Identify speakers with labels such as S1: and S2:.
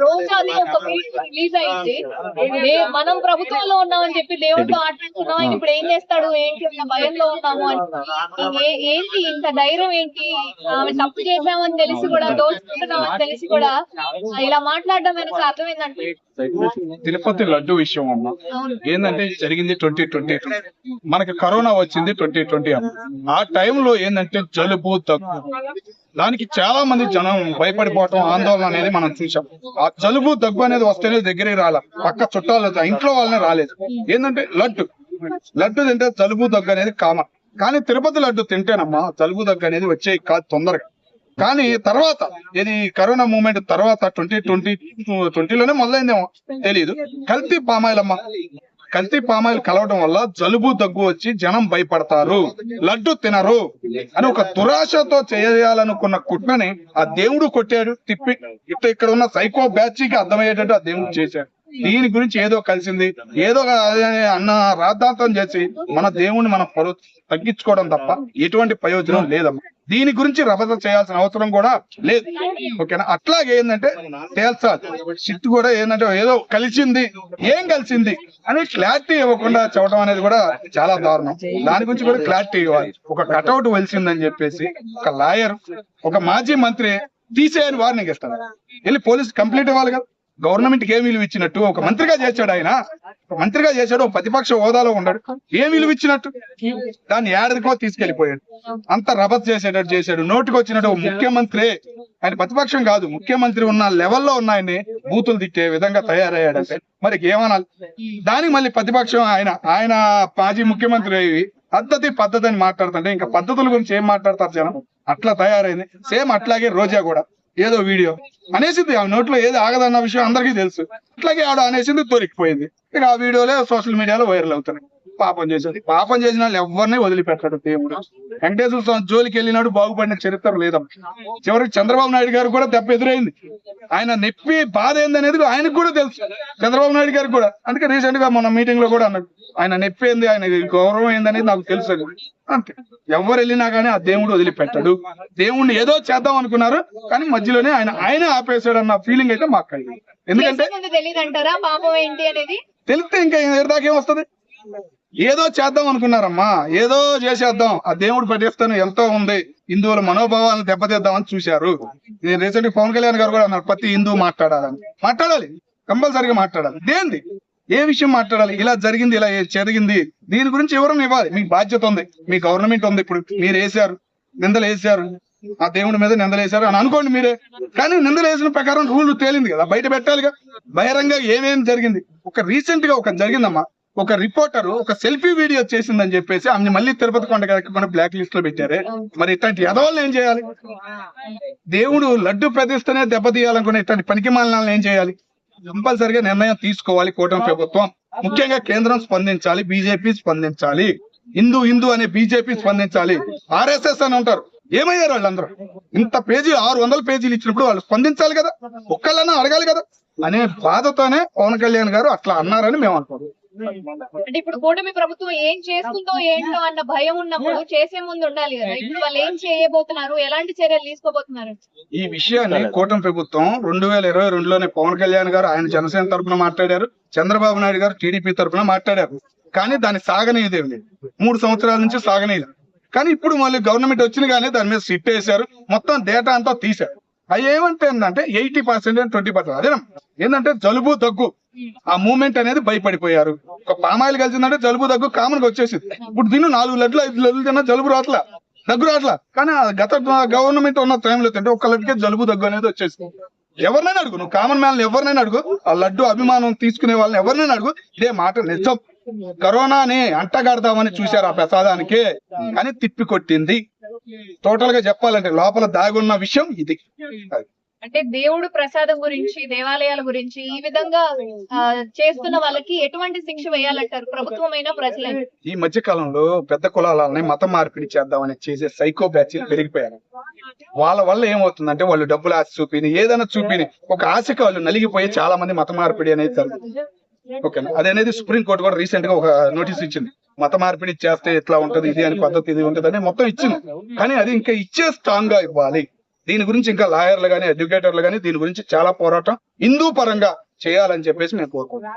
S1: రోజాది ఒక రిలీజ్ అయింది. మనం ప్రభుత్వంలో ఉన్నామని చెప్పి దేవుడితో మాట్లాడుతున్నాం ఆయన ఇప్పుడు ఏం చేస్తాడు ఏంటి అన్న భయంలో ఉన్నాము అని. ఏ- ఏంటి ఇంత ధైర్యం ఏంటి? ఆమె తప్పు చేశామని తెలిసి కూడా దోచుకుంటున్నామని తెలిసి కూడా ఇలా మాట్లాడడం వెనక అర్థం ఏంటంటే
S2: తిరుపతి లడ్డు విషయం అమ్మ. ఏంటంటే జరిగింది ట్వంటీ ట్వంటీ మనకి కరోనా వచ్చింది ట్వంటీ ట్వంటీ ఆ టైంలో ఏంటంటే జలుబు దగ్గు. దానికి చాలా మంది జనం భయపడిపోవటం ఆందోళన అనేది మనం చూసాం ఆ జలుబు దగ్గు అనేది వస్తేనే దగ్గరికి రాల. పక్క చుట్టాలు ఇంట్లో వాళ్ళనే రాలేదు. ఏంటంటే లడ్డు. లడ్డు తింటే జలుబు దగ్గు అనేది కామన్. కానీ తిరుపతి లడ్డు తింటేనమ్మా జలుబు దగ్గు అనేది వచ్చే కాదు తొందరగా. కానీ తర్వాత ఇది కరోనా మూమెంట్ తర్వాత ట్వంటీ ట్వంటీ ట్వంటీలోనే మొదలైందేమో తెలియదు కల్తీ పామాయిల్ కల్తీ పామాయిల్ కలవడం వల్ల జలుబు దగ్గు వచ్చి జనం భయపడతారు. లడ్డు తినరు అని ఒక దురాశతో చేయాలనుకున్న కుట్రని ఆ దేవుడు కొట్టాడు. తిప్పి ఇట్ట ఇక్కడ ఉన్న సైకో బ్యాచ్కి అర్థమయ్యేటట్టు ఆ దేవుడు చేశాడు. దీని గురించి ఏదో కలిసింది. ఏదో అన్న రాద్ధాంతం చేసి మన దేవుణ్ణి మనం పరు తగ్గించుకోవడం తప్ప ఎటువంటి ప్రయోజనం లేదమ్మా. దీని గురించి రభస చేయాల్సిన అవసరం కూడా లేదు. ఓకేనా? అట్లాగే ఏంటంటే తేల్చాలి సిట్ కూడా ఏంటంటే ఏదో కలిసింది ఏం కలిసింది అని క్లారిటీ ఇవ్వకుండా చెప్పడం అనేది కూడా చాలా దారుణం. దాని గురించి కూడా క్లారిటీ ఇవ్వాలి. ఒక కటౌట్ వెలిసిందని చెప్పేసి ఒక లాయర్ ఒక మాజీ మంత్రి తీసేయని వార్నింగ్ ఇస్తారు. వెళ్ళి పోలీస్ కంప్లీట్ ఇవ్వాలి కదా. గవర్నమెంట్కి ఏ విలువ ఇచ్చినట్టు ఒక మంత్రిగా చేశాడు ఆయన. ఒక మంత్రిగా చేశాడు ఒక ప్రతిపక్ష హోదాలో ఉన్నాడు. ఏం విలువ ఇచ్చినట్టు? దాన్ని ఏడాదికో తీసుకెళ్ళిపోయాడు అంత రభత్ చేసేటట్టు చేశాడు. నోటికి వచ్చినట్టు ముఖ్యమంత్రి. ఆయన ప్రతిపక్షం కాదు ముఖ్యమంత్రి ఉన్న లెవెల్లో ఉన్న ఆయన్ని బూతులు తిట్టే విధంగా తయారయ్యాడు అంటే మరి ఏమనాలి? దానికి మళ్ళీ ప్రతిపక్షం ఆయన ఆయన మాజీ ముఖ్యమంత్రి అయ్యి పద్ధతి పద్ధతి అని మాట్లాడుతుంటే ఇంకా పద్ధతుల గురించి ఏం మాట్లాడతారు జనం? అట్లా తయారైంది. సేమ్ అట్లాగే రోజా కూడా. ఏదో వీడియో. అనేసింది ఆ నోట్లో ఏది ఆగదన్న విషయం అందరికీ తెలుసు. అట్లాగే ఆడ అనేసింది దొరికిపోయింది ఇక ఆ వీడియోలే సోషల్ మీడియాలో వైరల్ అవుతున్నాయి. పాపం చేసేది పాపం చేసిన వాళ్ళు ఎవరిని వదిలిపెట్టాడు దేవుడు. వెంకటేశ్వర స్వామి జోలికి వెళ్ళినాడు బాగుపడిన చరిత్ర లేదమ్మా చివరికి చంద్రబాబు నాయుడు గారు కూడా దెబ్బ ఎదురైంది. ఆయన నొప్పి బాధ ఏందనేది ఆయనకు కూడా తెలుసు. చంద్రబాబు నాయుడు గారికి కూడా. అందుకే రీసెంట్గా మన మీటింగ్లో కూడా అన్నాడు ఆయన నొప్పి ఏంది ఆయన గౌరవం ఏందనేది నాకు తెలుసు. అంతే. ఎవరు వెళ్ళినా కానీ ఆ దేవుడు వదిలిపెట్టాడు. దేవుణ్ణి ఏదో చేద్దాం అనుకున్నారు కానీ మధ్యలోనే ఆయన ఆయనే ఆపేశాడు అన్న ఫీలింగ్ అయితే మాకు కలిగింది. ఎందుకంటే
S1: తెలియదు అంటారా పాపం ఏంటి అనేది?
S2: తెలిస్తే ఇంకా దాకా ఏమొస్తుంది ఏదో చేద్దాం అనుకున్నారమ్మా. ఏదో చేసేద్దాం. ఆ దేవుడు పట్టిస్తాను ఎంతో ఉంది. హిందువుల మనోభావాలను దెబ్బతీద్దామని చూశారు. నేను రీసెంట్ పవన్ కళ్యాణ్ గారు కూడా అన్నారు ప్రతి హిందువు మాట్లాడాలని. మాట్లాడాలి. కంపల్సరిగా మాట్లాడాలి. దేంది? ఏ విషయం మాట్లాడాలి? ఇలా జరిగింది ఇలా జరిగింది? దీని గురించి ఎవరైనా ఇవ్వాలి. మీకు బాధ్యత ఉంది. మీ గవర్నమెంట్ ఉంది. ఇప్పుడు మీరు వేసారు నిందలు వేసారు ఆ దేవుడి మీద నిందలు వేసారు అని అనుకోండి మీరే. కానీ నిందలు వేసిన ప్రకారం రూల్ తేలింది కదా. బయట పెట్టాలిగా. బహిరంగ ఏమేమి జరిగింది? ఒక రీసెంట్గా ఒక జరిగిందమ్మా. ఒక రిపోర్టర్ ఒక సెల్ఫీ వీడియో చేసిందని చెప్పేసి ఆమె మళ్ళీ తిరుపతి కొండ ఎక్కకుండా బ్లాక్ లిస్ట్లో పెట్టారే. మరి ఇట్లాంటి ఎదవాళ్ళని ఏం చేయాలి? దేవుడు లడ్డు ప్రతిష్టనే దెబ్బతీయాలనుకునే ఇట్లాంటి పనికి మాలినాలను ఏం చేయాలి? కంపల్సరిగా నిర్ణయం తీసుకోవాలి కూటమి ప్రభుత్వం. ముఖ్యంగా కేంద్రం స్పందించాలి బీజేపీ స్పందించాలి. హిందూ హిందూ అనే బీజేపీ స్పందించాలి. ఆర్ఎస్ఎస్ అని ఉంటారు. ఏమయ్యారు వాళ్ళందరూ? ఇంత పేజీ ఆరు వందల పేజీలు ఇచ్చినప్పుడు వాళ్ళు స్పందించాలి కదా. ఒక్కళ్ళన్నా అడగాలి కదా. అనే బాధతోనే పవన్ కళ్యాణ్ గారు అట్లా అన్నారని మేము అనుకుంటాం
S1: అంటే ఇప్పుడు కూటమి ప్రభుత్వం ఏం చేస్తుందో ఏంటో అన్న భయం ఉన్నప్పుడు చేసే ముందు ఉండాలి కదా. ఇప్పుడు వాళ్ళు ఏం చేయబోతున్నారు? ఎలాంటి చర్యలు తీసుకోబోతున్నారు?
S2: ఈ విషయాన్ని కూటమి ప్రభుత్వం రెండు వేల ఇరవై రెండులోనే పవన్ కళ్యాణ్ గారు ఆయన జనసేన తరపున మాట్లాడారు చంద్రబాబు నాయుడు గారు టీడీపీ తరపున మాట్లాడారు. కానీ దాన్ని సాగనీయదేం లేదు. మూడు సంవత్సరాల నుంచి సాగనీయలేదు. కానీ ఇప్పుడు మళ్ళీ గవర్నమెంట్ వచ్చిన కానీ దాని మీద సిట్ వేశారు మొత్తం డేటా అంతా తీశారు. అవి ఏమంటే ఏంటంటే ఎయిటీ పర్సెంట్ ట్వంటీ పర్సెంట్. అదే ఏంటంటే జలుబు దగ్గు. ఆ మూమెంట్ అనేది భయపడిపోయారు. ఒక పామాయిల్ కలిసిందంటే జలుబు దగ్గు కామన్గా వచ్చేసింది. ఇప్పుడు తిను నాలుగు లడ్లు ఐదు లడ్లు తిన్నా జలుబు రాట్లా దగ్గు రాట్లా కానీ ఆ గత గవర్నమెంట్ ఉన్న టైంలో తింటే ఒక్క లడ్డుకే జలుబు దగ్గు అనేది వచ్చేసింది. ఎవరినైనా అడుగు నువ్వు కామన్ మ్యాన్ ఎవరినైనా అడుగు ఆ లడ్డు అభిమానం తీసుకునే వాళ్ళని ఎవరినైనా అడుగు ఇదే మాట నిజం. కరోనాని అంటగడదామని చూశారు ఆ ప్రసాదానికి కానీ తిప్పి కొట్టింది. టోటల్గా చెప్పాలంటే లోపల దాగున్న విషయం ఇది.
S1: అంటే దేవుడు ప్రసాదం గురించి దేవాలయాల గురించి ఈ విధంగా చేస్తున్న వాళ్ళకి ఎటువంటి శిక్ష వేయాలంటారు? ప్రభుత్వమైన ప్రజలే.
S2: ఈ మధ్య కాలంలో పెద్ద కులాలని మత మార్పిడి చేద్దామని చేసే సైకో బ్యాచ్ పెరిగిపోయారు వాళ్ళ వల్ల ఏమవుతుందంటే వాళ్ళు డబ్బులు ఆశ చూపిని ఏదైనా చూపిని ఒక ఆశకి వాళ్ళు నలిగిపోయి చాలా మంది మత మార్పిడి అనేది జరుగుతుంది. ఓకేనా అదనేది సుప్రీంకోర్టు కూడా రీసెంట్గా ఒక నోటీస్ ఇచ్చింది. మత మార్పిడి చేస్తే ఎట్లా ఉంటది ఇది అని పద్ధతి ఇది ఉంటది అని మొత్తం ఇచ్చింది. కానీ అది ఇంకా ఇచ్చే స్ట్రాంగ్గా ఇవ్వాలి. దీని గురించి ఇంకా లాయర్లు కానీ ఎడ్యుకేటర్లు కానీ దీని గురించి చాలా పోరాటం హిందూ పరంగా చేయాలని చెప్పేసి మేము కోరుకుంటున్నాం